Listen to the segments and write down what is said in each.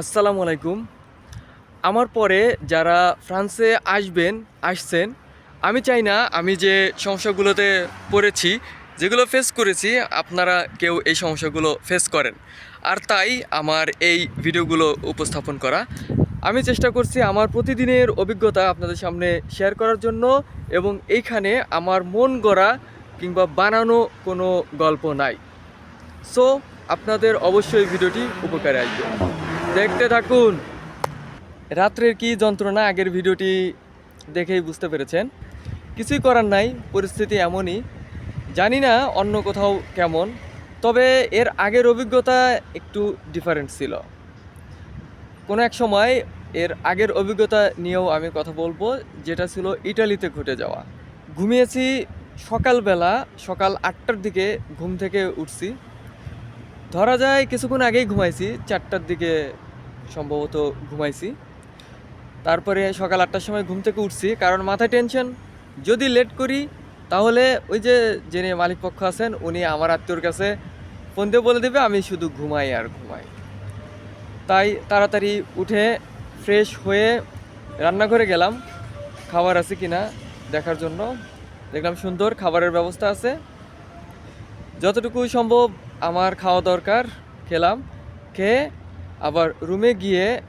আসসালামু আলাইকুম। আমার পরে যারা ফ্রান্সে আসবেন, আসছেন, আমি চাই না আমি যে সমস্যাগুলোতে পড়েছি, যেগুলো ফেস করেছি, আপনারা কেউ এই সমস্যাগুলো ফেস করেন। আর তাই আমার এই ভিডিওগুলো উপস্থাপন করা। আমি চেষ্টা করছি আমার প্রতিদিনের অভিজ্ঞতা আপনাদের সামনে শেয়ার করার জন্য এবং এইখানে আমার মন গড়া কিংবা বানানো কোনো গল্প নাই। সো আপনাদের অবশ্যই ভিডিওটি উপকারে আসবে। দেখতে থাকুন। রাত্রের কি যন্ত্রণা, আগের ভিডিওটি দেখেই বুঝতে পেরেছেন। কিছুই করার নাই, পরিস্থিতি এমনই। জানি না অন্য কোথাও কেমন, তবে এর আগের অভিজ্ঞতা একটু ডিফারেন্ট ছিল। কোনো এক সময় এর আগের অভিজ্ঞতা নিয়েও আমি কথা বলব, যেটা ছিল ইটালিতে ঘটে যাওয়া। ঘুমিয়েছি সকালবেলা, সকাল আটটার দিকে ঘুম থেকে উঠছি। ধরা যায় কিছুক্ষণ আগেই ঘুমাইছি, চারটার দিকে সম্ভবত ঘুমাইছি। তারপরে সকাল আটটার সময় ঘুম থেকে উঠছি, কারণ মাথায় টেনশন যদি লেট করি, তাহলে ওই যে যিনি মালিক পক্ষ আছেন, উনি আমার আত্মীয়র কাছে ফোন দিয়ে বলে দেবে, আমি শুধু ঘুমাই আর ঘুমাই। তাই তাড়াতাড়ি উঠে ফ্রেশ হয়ে রান্নাঘরে গেলাম। খাবার আছে কি না দেখার জন্য। দেখলাম সুন্দর খাবারের ব্যবস্থা আছে। যতটুকু সম্ভব আমার খাওয়া দরকার, খেলাম। খেয়ে আবার রুমে গিয়ে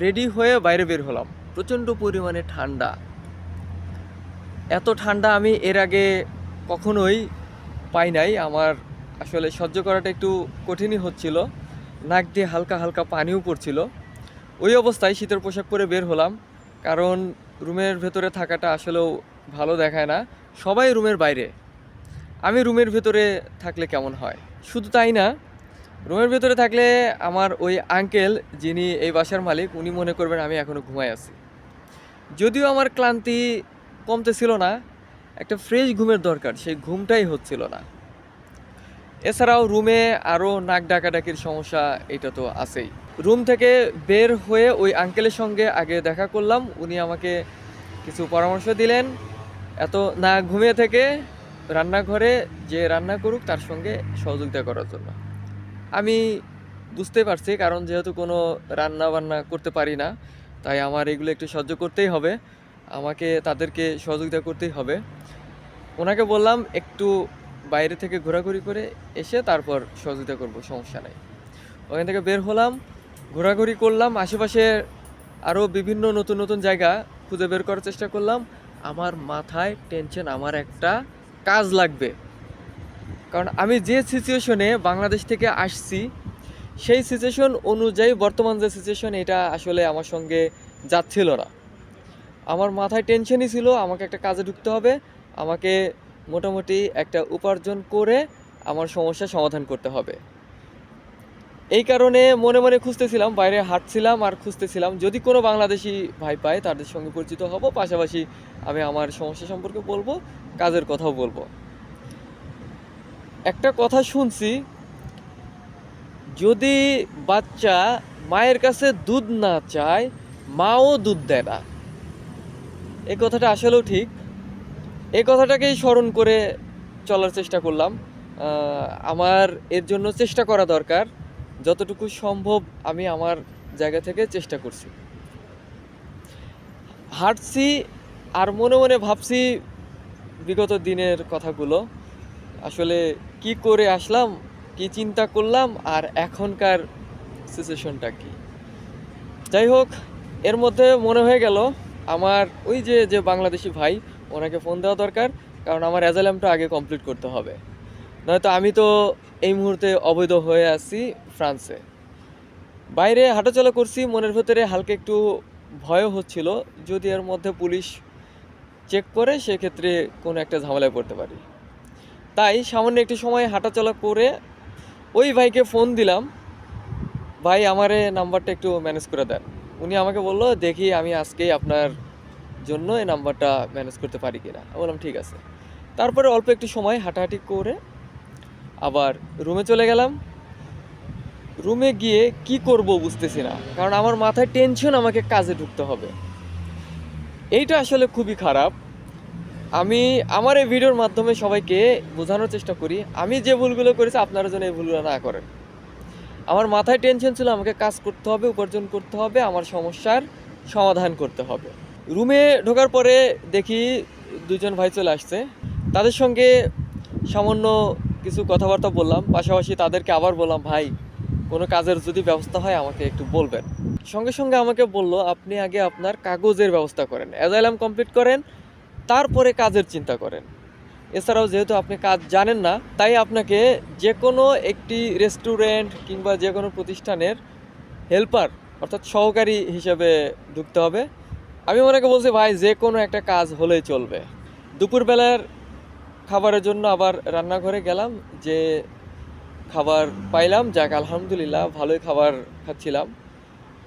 রেডি হয়ে বাইরে বের হলাম। প্রচণ্ড পরিমাণে ঠান্ডা। এত ঠান্ডা আমি এর আগে কখনোই পাই নাই। আমার আসলে সহ্য করাটা একটু কঠিনই হচ্ছিল। নাক দিয়ে হালকা হালকা পানিও পড়ছিল। ওই অবস্থায় শীতের পোশাক পরে বের হলাম। কারণ রুমের ভেতরে থাকাটা আসলেও ভালো দেখায় না। সবাই রুমের বাইরে। আমি রুমের ভেতরে থাকলে কেমন হয়? শুধু তাই না রুমের ভেতরে থাকলে আমার ওই আঙ্কেল যিনি এই বাসার মালিক, উনি মনে করবেন আমি এখনও ঘুমাই আছি। যদিও আমার ক্লান্তি কমতে ছিল না, একটা ফ্রেশ ঘুমের দরকার, সেই ঘুমটাই হচ্ছিল না। এছাড়াও রুমে আরও নাক ডাকাডাকির সমস্যা, এটা তো আছেই। রুম থেকে বের হয়ে ওই আঙ্কেলের সঙ্গে আগে দেখা করলাম, উনি আমাকে কিছু পরামর্শ দিলেন। এত না ঘুমিয়ে থেকে রান্নাঘরে যে রান্না করুক, তার সঙ্গে সহযোগিতা করার জন্য। আমি বুঝতে পারছি, কারণ যেহেতু কোনো রান্না বান্না করতে পারি না, তাই আমার এগুলো একটু সহ্য করতেই হবে। আমাকে তাদেরকে সহযোগিতা করতেই হবে। ওনাকে বললাম, একটু বাইরে থেকে ঘোরাঘুরি করে এসে তারপর সহযোগিতা করব, সমস্যা নাই। ওখান থেকে বের হলাম, ঘোরাঘুরি করলাম, আশেপাশে আরও বিভিন্ন নতুন নতুন জায়গা খুঁজে বের করার চেষ্টা করলাম। আমার মাথায় টেনশন আমার একটা কাজ লাগবে। কারণ আমি যে সিচুয়েশনে বাংলাদেশ থেকে আসছি, সেই সিচুয়েশন অনুযায়ী বর্তমান যে সিচুয়েশন এটা আসলে আমার সঙ্গে যাচ্ছিল না। আমার মাথায় টেনশনই ছিল, আমাকে একটা কাজে ঢুকতে হবে, আমাকে মোটামুটি একটা উপার্জন করে আমার সমস্যার সমাধান করতে হবে। এই কারণে মনে মনে খুঁজতেছিলাম, বাইরে হাঁটছিলাম আর খুঁজতেছিলাম, যদি কোনো বাংলাদেশি ভাই পায়, তাদের সঙ্গে পরিচিত হব, পাশাপাশি আমি আমার সমস্যা সম্পর্কে বলব, কাজের কথাও বলব। একটা কথা শুনছি, যদি বাচ্চা মায়ের কাছে দুধ না চায়, মাও দুধ দেয় না। এই কথাটা আসলেও ঠিক। এই কথাটাকেই স্মরণ করে চলার চেষ্টা করলাম। আমার এর জন্য চেষ্টা করা দরকার। যতটুকু সম্ভব আমি আমার জায়গা থেকে চেষ্টা করছি। হাঁটছি আর মনে মনে ভাবছি বিগত দিনের কথাগুলো। আসলে কি করে আসলাম, কি চিন্তা করলাম, আর এখনকার সিচুয়েশনটা কি? যাই হোক, এর মধ্যে মনে হয়ে গেল, আমার ওই যে যে বাংলাদেশি ভাই, ওনাকে ফোন দেওয়া দরকার, কারণ আমার অ্যাজালামটা আগে কমপ্লিট করতে হবে। নয়তো আমি তো এই মুহূর্তে অবৈধ হয়ে আছি ফ্রান্সে। বাইরে হাঁটাচলা করছি, মনের ভেতরে হালকা একটু ভয়ও হচ্ছিল, যদি এর মধ্যে পুলিশ চেক করে, সেক্ষেত্রে কোনো একটা ঝামেলায় পড়তে পারি। তাই সামান্য একটু সময় হাঁটাচলা করে ওই ভাইকে ফোন দিলাম। ভাই আমারে নাম্বারটা একটু ম্যানেজ করে দেন। উনি আমাকে বলল, দেখি আমি আজকেই আপনার জন্য এই নাম্বারটা ম্যানেজ করতে পারি কিনা? বললাম, ঠিক আছে। তারপরে অল্প একটু সময় হাঁটাহাঁটি করে আবার রুমে চলে গেলাম। রুমে গিয়ে কি করব বুঝতেছি না, কারণ আমার মাথায় টেনশন আমাকে কাজে ঢুকতে হবে। এইটা আসলে খুবই খারাপ। আমি আমার এই ভিডিওর মাধ্যমে সবাইকে বোঝানোর চেষ্টা করি, আমি যে ভুলগুলো করেছি আপনারা যেন এই ভুলগুলো না করেন। আমার মাথায় টেনশন ছিল, আমাকে কাজ করতে হবে, উপার্জন করতে হবে, আমার সমস্যার সমাধান করতে হবে। রুমে ঢোকার পরে দেখি দুজন ভাই চলে আসছে। তাদের সঙ্গে সামান্য কিছু কথাবার্তা বললাম, পাশাপাশি তাদেরকে আবার বললাম, ভাই, কোনো কাজের যদি ব্যবস্থা হয়, আমাকে একটু বলবেন। সঙ্গে সঙ্গে আমাকে বলল, আপনি আগে আপনার কাগজের ব্যবস্থা করেন। অ্যাজাইলাম কমপ্লিট করেন তারপরে কাজের চিন্তা করেন। এছাড়াও যেহেতু আপনি কাজ জানেন না, তাই আপনাকে যে কোনো একটি রেস্টুরেন্ট কিংবা যে কোনো প্রতিষ্ঠানের হেল্পার অর্থাৎ সহকারী হিসেবে ঢুকতে হবে। আমি ওনাকে বলছি, ভাই যে কোনো একটা কাজ হলেই চলবে। দুপুরবেলার খাবারের জন্য আবার রান্নাঘরে গেলাম, যে খাবার পাইলাম, যাক, আলহামদুলিল্লাহ, ভালোই খাবার খাচ্ছিলাম।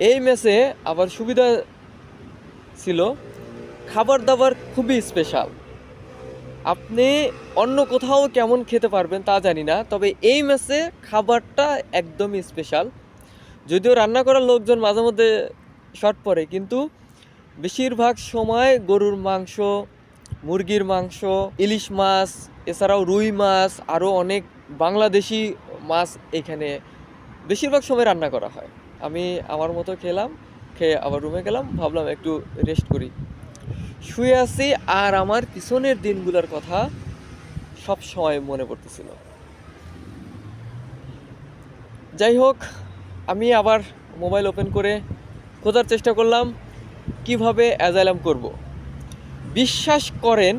এই মেসে আবার সুবিধা ছিল খাবার দাবার খুবই স্পেশাল আপনি অন্য কোথাও কেমন খেতে পারবেন তা জানি না, তবে এই মেসে খাবারটা একদমই স্পেশাল যদিও রান্না করার লোকজন মাঝে মধ্যে শর্ট পড়ে, কিন্তু বেশিরভাগ সময় গরুর মাংস, মুরগির মাংস, ইলিশ মাছ, এছাড়াও রুই মাছ আরও অনেক বাংলাদেশি মাছ এখানে বেশিরভাগ সময় রান্না করা হয়। আমি আমার মতো খেলাম, খেয়ে আবার রুমে গেলাম, ভাবলাম একটু রেস্ট করি। শুয়ে আছি আর আমার পিছনের দিনগুলোর কথা সব সময় মনে পড়তেছিল যাই হোক, আমি আবার মোবাইল ওপেন করে খোঁজার চেষ্টা করলাম, কীভাবে অ্যাজাইলাম করব। বিশ্বাস করেন,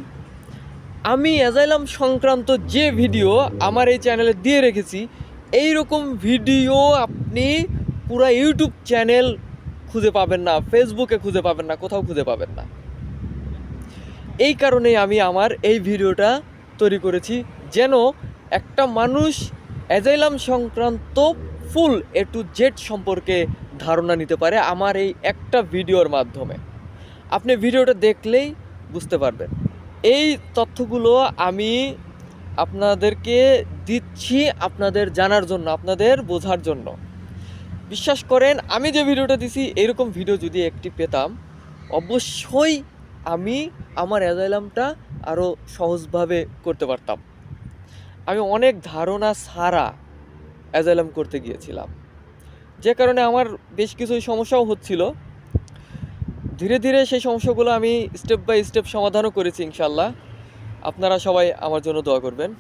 আমি অ্যাজাইলাম সংক্রান্ত যে ভিডিও আমার এই চ্যানেলে দিয়ে রেখেছি এই রকম ভিডিও আপনি পুরো ইউটিউব চ্যানেল খুঁজে পাবেন না, ফেসবুকে খুঁজে পাবেন না, কোথাও খুঁজে পাবেন না এই কারণেই আমি আমার এই ভিডিওটা তৈরি করেছি, যেন একটা মানুষ অ্যাজাইলাম সংক্রান্ত ফুল এ টু জেড সম্পর্কে ধারণা নিতে পারে আমার এই একটা ভিডিওর মাধ্যমে। আপনি ভিডিওটা দেখলেই বুঝতে পারবেন। এই তথ্যগুলো আমি আপনাদেরকে দিচ্ছি আপনাদের জানার জন্য, আপনাদের বোঝার জন্য। বিশ্বাস করেন, আমি যে ভিডিওটা দিছি, এরকম ভিডিও যদি একটি পেতাম, অবশ্যই আমি আমার অ্যাজাইলামটা আরও সহজভাবে করতে পারতাম। আমি অনেক ধারণা ছাড়া অ্যাজাইলাম করতে গিয়েছিলাম। যে কারণে আমার বেশ কিছু সমস্যাও হচ্ছিল। ধীরে ধীরে সেই সমস্যাগুলো আমি স্টেপ বাই স্টেপ সমাধানও করেছি ইনশাল্লাহ আপনারা সবাই আমার জন্য দোয়া করবেন।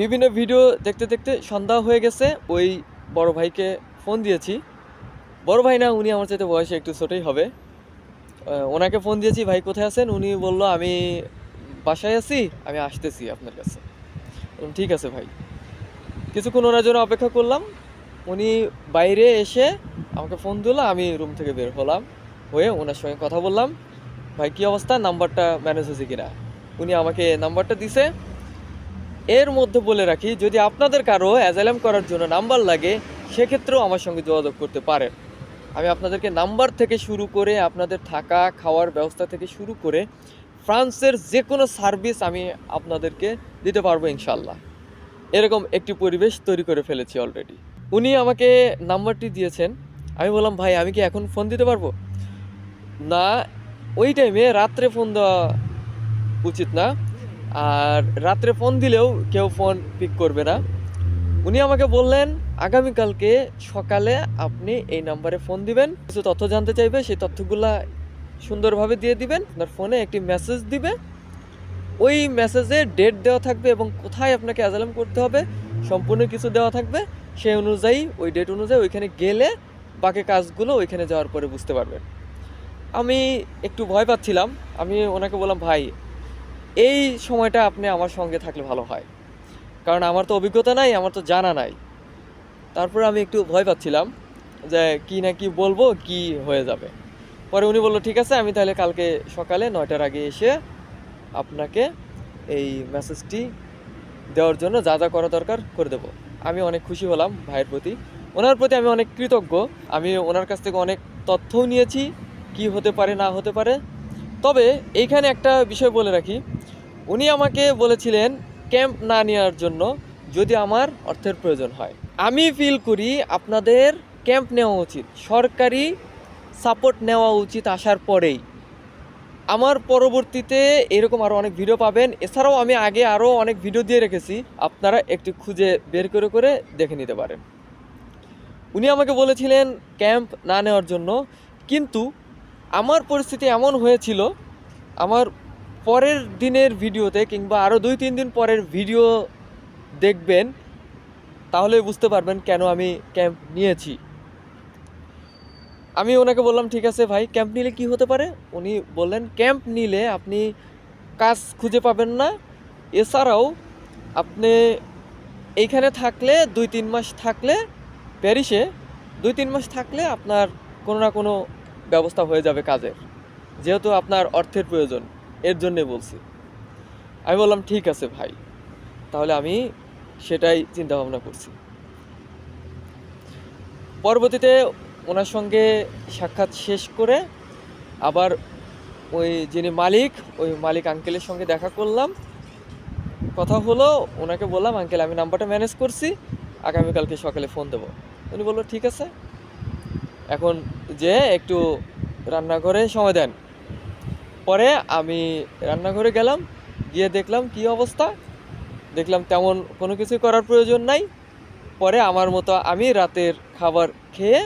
বিভিন্ন ভিডিও দেখতে দেখতে সন্ধ্যা হয়ে গেছে, ওই বড় ভাইকে ফোন দিয়েছি। বড় ভাই না, উনি আমার চাইতে বয়সে একটু ছোটোই হবে। ওনাকে ফোন দিয়েছি, ভাই, কোথায় আছেন? উনি বলল, আমি বাসায় আছি, আমি আসতেছি আপনার কাছে। ঠিক আছে ভাই। কিছুক্ষণ ওনার জন্য অপেক্ষা করলাম। উনি বাইরে এসে আমাকে ফোন দিল, আমি রুম থেকে বের হলাম, হয়ে ওনার সঙ্গে কথা বললাম। ভাই, কী অবস্থা? নাম্বারটা ম্যানেজ হয়েছে কিনা? উনি আমাকে নাম্বারটা দিছে। এর মধ্যে বলে রাখি, যদি আপনাদের কারও অ্যাজাইলাম করার জন্য নাম্বার লাগে, সেক্ষেত্রেও আমার সঙ্গে যোগাযোগ করতে পারেন। আমি আপনাদেরকে নাম্বার থেকে শুরু করে আপনাদের থাকা, খাওয়ার ব্যবস্থা থেকে শুরু করে ফ্রান্সের যে কোনো সার্ভিস আমি আপনাদেরকে দিতে পারব ইনশাল্লাহ এরকম একটি পরিবেশ তৈরি করে ফেলেছি অলরেডি উনি আমাকে নাম্বারটি দিয়েছেন। আমি বললাম, ভাই, আমি কি এখন ফোন দিতে পারব? না, ওই টাইমে রাত্রে ফোন দেওয়া উচিত না। আর রাত্রে ফোন দিলেও কেউ ফোন পিক করবে না। উনি আমাকে বললেন, আগামীকালকে সকালে আপনি এই নাম্বারে ফোন দিবেন। কিছু তথ্য জানতে চাইবে, সেই তথ্যগুলা সুন্দরভাবে দিয়ে দিবেন। আপনার ফোনে একটি মেসেজ দিবে। ওই মেসেজে ডেট দেওয়া থাকবে এবং কোথায় আপনাকে অ্যাজালাম করতে হবে, সম্পূর্ণ কিছু দেওয়া থাকবে। সেই অনুযায়ী, ওই ডেট অনুযায়ী ওইখানে গেলে বাকি কাজগুলো ওইখানে যাওয়ার পরে বুঝতে পারবেন। আমি একটু ভয় পাচ্ছিলাম। আমি ওনাকে বললাম, ভাই, এই সময়টা আপনি আমার সঙ্গে থাকলে ভালো হয়। কারণ আমার তো অভিজ্ঞতা নাই, আমার তো জানা নাই। তারপরে আমি একটু ভয় পাচ্ছিলাম যে কি না কি বলব, কি হয়ে যাবে। পরে উনি বলল, ঠিক আছে, আমি তাহলে কালকে সকালে নয়টার আগে এসে আপনাকে এই মেসেজটি দেওয়ার জন্য যা যা করা দরকার করে দেবো। আমি অনেক খুশি হলাম ভাইয়ের প্রতি। ওনার প্রতি আমি অনেক কৃতজ্ঞ। আমি ওনার কাছ থেকে অনেক তথ্যও নিয়েছি, কি হতে পারে, না হতে পারে। তবে এইখানে একটা বিষয় বলে রাখি। উনি আমাকে বলেছিলেন ক্যাম্প না নেওয়ার জন্য যদি আমার অর্থের প্রয়োজন হয়। আমি ফিল করি আপনাদের ক্যাম্প নেওয়া উচিত, সরকারি সাপোর্ট নেওয়া উচিত আসার পরেই। আমার পরবর্তীতে এরকম আরও অনেক ভিডিও পাবেন। এছাড়াও আমি আগে আরও অনেক ভিডিও দিয়ে রেখেছি। আপনারা একটু খুঁজে বের করে করে দেখে নিতে পারেন। উনি আমাকে বলেছিলেন ক্যাম্প না নেওয়ার জন্য। কিন্তু আমার পরিস্থিতি এমন হয়েছিল, আমার পরের দিনের ভিডিওতে কিংবা আরও দুই, তিন দিন পরের ভিডিও দেখবেন, তাহলে বুঝতে পারবেন কেন আমি ক্যাম্প নিয়েছি। আমি ওনাকে বললাম, ঠিক আছে ভাই, ক্যাম্প নিলে কি হতে পারে? উনি বললেন, ক্যাম্প নিলে আপনি কাজ খুঁজে পাবেন না। এছাড়াও আপনি এইখানে থাকলে দুই, তিন মাস থাকলে প্যারিসে, দুই, তিন মাস থাকলে আপনার কোনো না কোনো ব্যবস্থা হয়ে যাবে কাজের। যেহেতু আপনার অর্থের প্রয়োজন। এর জন্যে বলছি। আমি বললাম, ঠিক আছে ভাই। তাহলে আমি সেটাই চিন্তা ভাবনা করছি। পরবর্তীতে ওনার সঙ্গে সাক্ষাৎ শেষ করে আবার ওই যিনি মালিক, ওই মালিক আঙ্কেলের সঙ্গে দেখা করলাম। কথা হলো, ওনাকে বললাম আঙ্কেল আমি নাম্বারটা ম্যানেজ করছি। আগামীকালকে সকালে ফোন দেবো। উনি বলল, ঠিক আছে। এখন যে একটু রান্নাঘরে সময় দেন। পরে আমি রান্নাঘরে গেলাম, গিয়ে দেখলাম কি অবস্থা। দেখলাম তেমন কোনো কিছু করার প্রয়োজন নাই। পরে আমার মতো আমি রাতের খাবার খেয়ে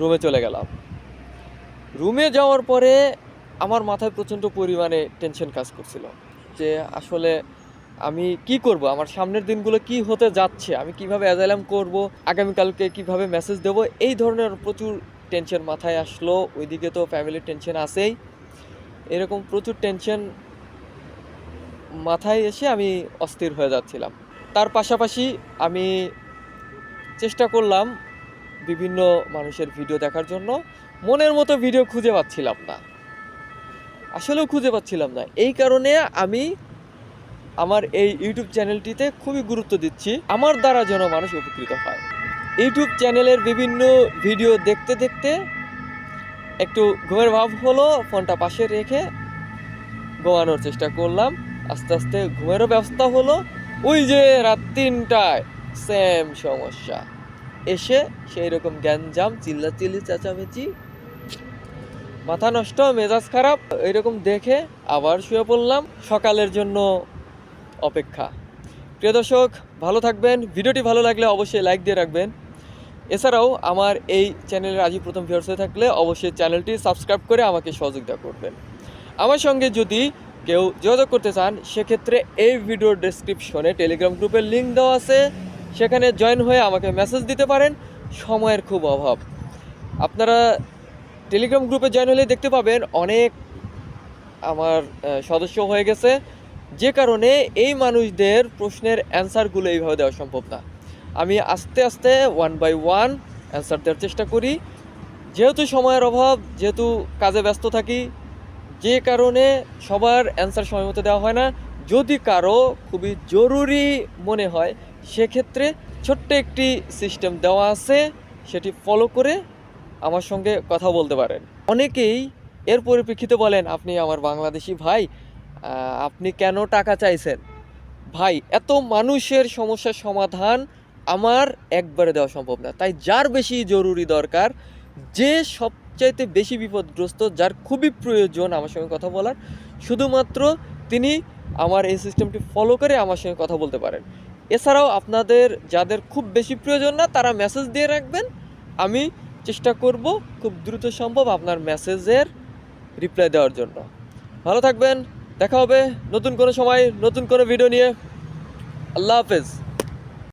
রুমে চলে গেলাম। রুমে যাওয়ার পরে আমার মাথায় প্রচণ্ড পরিমাণে টেনশন কাজ করছিল যে আসলে আমি কি করব, আমার সামনের দিনগুলো কি হতে যাচ্ছে, আমি কীভাবে অ্যাজাইলাম করব, আগামীকালকে কীভাবে মেসেজ দেব, এই ধরনের প্রচুর টেনশন মাথায় আসলো। ওইদিকে তো ফ্যামিলির টেনশন আছেই। এরকম প্রচুর টেনশন মাথায় এসে আমি অস্থির হয়ে যাচ্ছিলাম। তার পাশাপাশি আমি চেষ্টা করলাম বিভিন্ন মানুষের ভিডিও দেখার জন্য। মনের মতো ভিডিও খুঁজে পাচ্ছিলাম না। আসলেও খুঁজে পাচ্ছিলাম না। এই কারণে আমি আমার এই ইউটিউব চ্যানেলটিতে খুবই গুরুত্ব দিচ্ছি। আমার দ্বারা যেন মানুষ উপকৃত হয়। ইউটিউব চ্যানেলের বিভিন্ন ভিডিও দেখতে দেখতে একটু ঘুমের ভাব হলো, ফোনটা পাশে রেখে ঘুমানোর চেষ্টা করলাম। আস্তে আস্তে ঘুমেরও ব্যবস্থা হলো। ওই যে রাত তিনটায় সেম সমস্যা। এসে সেই রকম গ্যাঞ্জাম, চিল্লাচিল্লি, চেঁচামেচি, মাথা নষ্ট, মেজাজ খারাপ এরকম দেখে আবার শুয়ে পড়লাম। সকালের জন্য অপেক্ষা। প্রিয় দর্শক, ভালো থাকবেন। ভিডিওটি ভালো লাগলে অবশ্যই লাইক দিয়ে রাখবেন। এছাড়াও আমার এই চ্যানেলের আজই প্রথম ভিউয়ার্স হয়ে থাকলে অবশ্যই চ্যানেলটি সাবস্ক্রাইব করে আমাকে সহযোগিতা করবেন। আমার সঙ্গে যদি কেউ যোগাযোগ করতে চান, সেক্ষেত্রে এই ভিডিওর ডেসক্রিপশনে টেলিগ্রাম গ্রুপের লিঙ্ক দেওয়া আছে। সেখানে জয়েন হয়ে আমাকে মেসেজ দিতে পারেন। সময়ের খুব অভাব। আপনারা টেলিগ্রাম গ্রুপে জয়েন হলে দেখতে পাবেন অনেক আমার সদস্য হয়ে গেছে। যে কারণে এই মানুষদের প্রশ্নের অ্যান্সারগুলো এইভাবে দেওয়া সম্ভব না। আমি আস্তে আস্তে ওয়ান বাই ওয়ান অ্যান্সার দেওয়ার চেষ্টা করি। যেহেতু সময়ের অভাব, যেহেতু কাজে ব্যস্ত থাকি, যে কারণে সবার অ্যান্সার সময় মতো দেওয়া হয় না। যদি কারও খুবই জরুরি মনে হয়, সেক্ষেত্রে ছোট্ট একটি সিস্টেম দেওয়া আছে, সেটি ফলো করে আমার সঙ্গে কথা বলতে পারেন। অনেকেই এর পরিপ্রেক্ষিতে বলেন, আপনি আমার বাংলাদেশি ভাই আপনি কেন টাকা চাইছেন? ভাই, এত মানুষের সমস্যার সমাধান আমার একবারে দেওয়া সম্ভব না। তাই যার বেশি জরুরি দরকার, যে সবচাইতে বেশি বিপদগ্রস্ত, যার খুবই প্রয়োজন আমার সঙ্গে কথা বলার, শুধুমাত্র তিনি আমার এই সিস্টেমটি ফলো করে আমার সঙ্গে কথা বলতে পারেন। এছাড়াও আপনাদের যাদের খুব বেশি প্রয়োজন না, তারা মেসেজ দিয়ে রাখবেন। আমি চেষ্টা করব খুব দ্রুত সম্ভব আপনার মেসেজের রিপ্লাই দেওয়ার জন্য। ভালো থাকবেন, দেখা হবে নতুন কোনো সময়, নতুন কোনো ভিডিও নিয়ে। আল্লাহ হাফেজ।